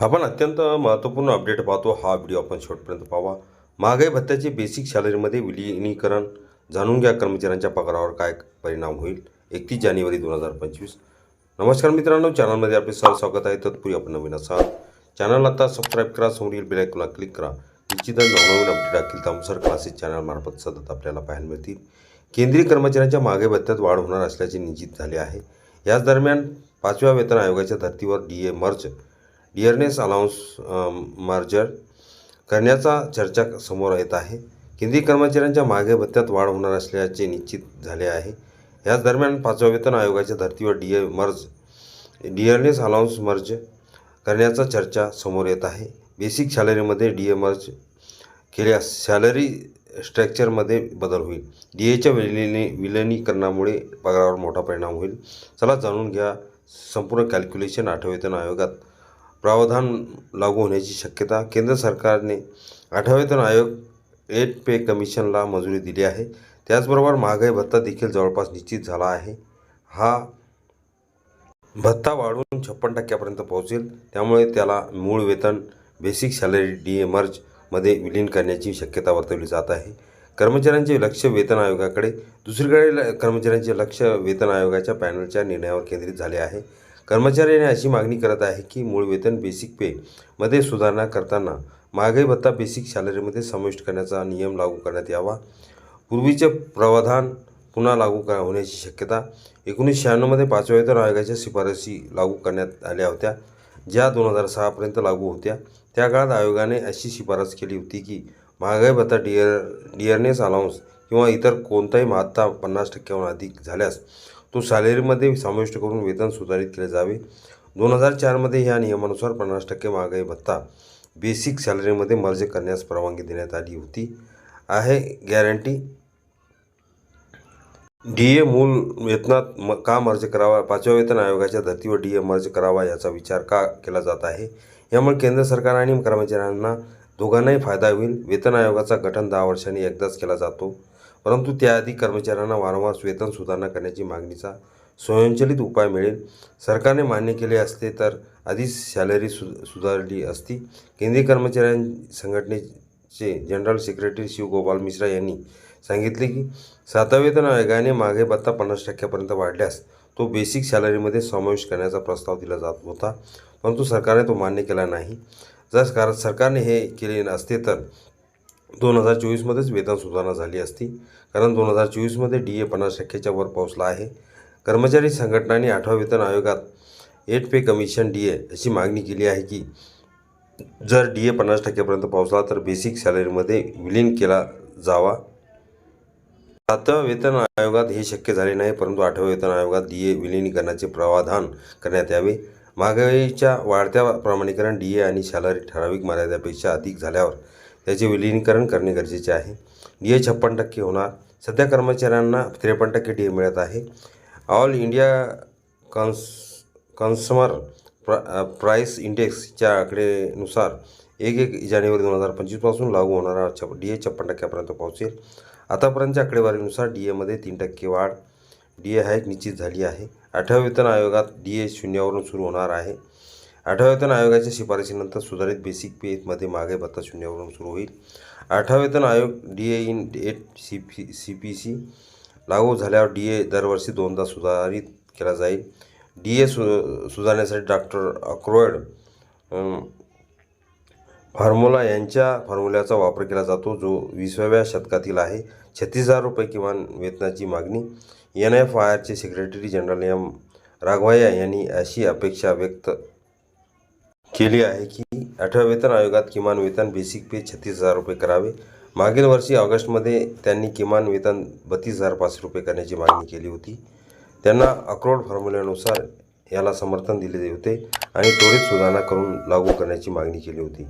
आपण अत्यंत महत्त्वपूर्ण अपडेट पाहतो. हा व्हिडिओ आपण शेवटपर्यंत पाहावा. महागाई भत्त्याचे बेसिक सॅलरीमध्ये विलिनीकरण. जाणून घ्या कर्मचाऱ्यांच्या पगारावर काय परिणाम होईल. एकतीस जानेवारी दोन हजार पंचवीस. नमस्कार मित्रांनो चॅनलमध्ये आपले सर स्वागत आहे. तत्पूर्वी आपण नवीन असाल चॅनल आता सबस्क्राईब करा समोरील बेलायकला क्लिक करा. निश्चितच नवनवीन अपडेट राखील त्यानुसार क्लासेस चॅनलमार्फत सतत आपल्याला पाहायला मिळतील. केंद्रीय कर्मचाऱ्यांच्या महागाई भत्त्यात वाढ होणार असल्याचे निश्चित झाले आहे. याच दरम्यान पाचव्या वेतन आयोगाच्या धर्तीवर डी ए मर्च डिअरनेस अलाउन्स मार्जर करण्याचा चर्चा समोर येत आहे. केंद्रीय कर्मचाऱ्यांच्या मागे भत्त्यात वाढ होणार असल्याचे निश्चित झाले आहे. याच दरम्यान पाचव्या वेतन आयोगाच्या धर्तीवर D A merge dearness allowance merge करण्याचा चर्चा समोर येत आहे. बेसिक सॅलरीमध्ये डी ए मर्ज केल्यास सॅलरी स्ट्रक्चरमध्ये बदल होईल. डी एच्या विलिनी विलिनीकरणामुळे पगारावर मोठा परिणाम होईल. चला जाणून घ्या. संपूर्ण कॅल्क्युलेशन आठव्या वेतन आयोगात प्रावधान लागू होण्याची शक्यता केंद्र सरकारने आठवेतन आयोग एट पे कमिशनला मंजुरी दिली आहे. त्याचबरोबर महागाई भत्ता देखील जवळपास निश्चित झाला आहे. हा भत्ता वाढून छप्पन टक्क्यापर्यंत पोहोचेल. त्यामुळे त्याला मूळ वेतन बेसिक सॅलरी डी एमर्जमध्ये विलीन करण्याची शक्यता वर्तवली जात आहे. कर्मचाऱ्यांचे लक्ष वेतन आयोगाकडे दुसरीकडे ल- कर्मचाऱ्यांचे लक्ष वेतन आयोगाच्या पॅनलच्या निर्णयावर केंद्रित झाले आहे. कर्मचाऱ्यांनी अशी मागणी करत आहे की मूळ वेतन बेसिक पे मध्ये सुधारणा करताना महागाई भत्ता बेसिक सॅलरीमध्ये समाविष्ट करण्याचा नियम लागू करण्यात यावा. पूर्वीचे प्रावधान पुन्हा लागू कर होण्याची शक्यता एकोणीसशे शहाण्णवमध्ये पाचव्या वेतन आयोगाच्या शिफारसी लागू करण्यात आल्या होत्या ज्या दोन हजार सहापर्यंत लागू होत्या. त्या काळात आयोगाने अशी शिफारस केली होती की महागाई भत्ता डिअर डिअरनेस अलाउन्स किंवा इतर कोणताही महत्ता पन्नास टक्क्याहून अधिक झाल्यास तो सॅलरीमध्ये समाविष्ट करून वेतन सुधारित केले जावे. दोन हजार चारमध्ये ह्या नियमानुसार पन्नास टक्के महागाई भत्ता बेसिक सॅलरीमध्ये मर्ज करण्यास परवानगी देण्यात आली होती. आहे गॅरंटी डी ए मूल वेतनात म का मर्ज करावा? पाचव्या वेतन आयोगाच्या धर्तीवर डी ए मर्ज करावा याचा विचार का केला जात आहे? यामुळे केंद्र सरकार आणि कर्मचाऱ्यांना दोघांनाही फायदा होईल. वेतन आयोगाचा गठन दहा वर्षांनी एकदाच केला जातो. परंतु त्याआधी कर्मचाऱ्यांना वारंवार वेतन सुधारणा करण्याची मागणीचा स्वयंचलित उपाय मिळेल. सरकारने मान्य केले असते तर आधीच सॅलरी सु सुधारली असती. केंद्रीय कर्मचाऱ्यां संघटनेचे जनरल सेक्रेटरी शिवगोपाल मिश्रा यांनी सांगितले की सातवेतन वेतन आयोगाने मागे भत्ता पन्नास टक्क्यापर्यंत वाढल्यास तो बेसिक सॅलरीमध्ये समावेश करण्याचा प्रस्ताव दिला जात होता. परंतु सरकारने तो मान्य केला नाही. जर सरकारने हे केले नसते तर दोन हजार चोवीसमध्येच वेतन सुधारणा झाली असती. कारण दोन हजार चोवीसमध्ये डी ए पन्नास टक्क्याच्या वर पोहोचला आहे. कर्मचारी संघटनांनी आठव्या वेतन आयोगात eight pay commission D A अशी मागणी केली आहे की जर डी ए पन्नास टक्क्यापर्यंत पोहोचला तर बेसिक सॅलरीमध्ये विलीन केला जावा. सातव्या वेतन आयोगात हे शक्य झाले नाही परंतु आठव्या वेतन आयोगात डी ए विलिनीकरणाचे प्रावधान करण्यात यावे. महागाईच्या वाढत्या प्रमाणीकरण डी ए आणि सॅलरी ठराविक मर्यादेपेक्षा अधिक झाल्यावर त्याचे विलिनीकरण करणे गरजेचे आहे. डी ए छप्पन टक्के होणार. सध्या कर्मचाऱ्यांना त्रेपन्न टक्के डी ए मिळत आहे. All India cons consumer pr price इंडेक्सच्या आकडेनुसार एक एक जानेवारी दोन हजार पंचवीसपासून लागू होणारा छप डी ए छप्पन टक्क्यापर्यंत पोहोचेल. आतापर्यंतच्या आकडेवारीनुसार डी एमध्ये तीन टक्के वाढ डी ए हाईक निश्चित झाली आहे. आठव्या वेतन आयोगात डी ए शून्यावरून सुरू होणार आहे. आठव्या वेतन आयोगाच्या शिफारशीनंतर सुधारित बेसिक पेमध्ये मागे भत्ता शून्यावरून सुरू होईल. आठव्या वेतन आयोग D A in eight C P C P C लागू झाल्यावर डी ए दरवर्षी दोनदा सुधारित केला जाईल. डी ए सु सुधारण्यासाठी डॉक्टर अक्रोयड फॉर्म्युला यांच्या फॉर्म्युल्याचा वापर केला जातो जो विसाव्या शतकातील आहे. छत्तीस हजार रुपये किमान वेतनाची मागणी. एन एफ आय आरचे सेक्रेटरी जनरल एम राघवय्या यांनी अशी अपेक्षा व्यक्त केली आहे की आठव्या वेतन आयोगात किमान वेतन बेसिक पे छत्तीस हजार रुपये करावे. मागील वर्षी ऑगस्टमध्ये त्यांनी किमान वेतन बत्तीस हजार पाचशे रुपये करण्याची मागणी केली होती. त्यांना अक्रोड फॉर्म्युल्यानुसार याला समर्थन दिले होते आणि त्वरित सुधारणा करून लागू करण्याची मागणी केली होती.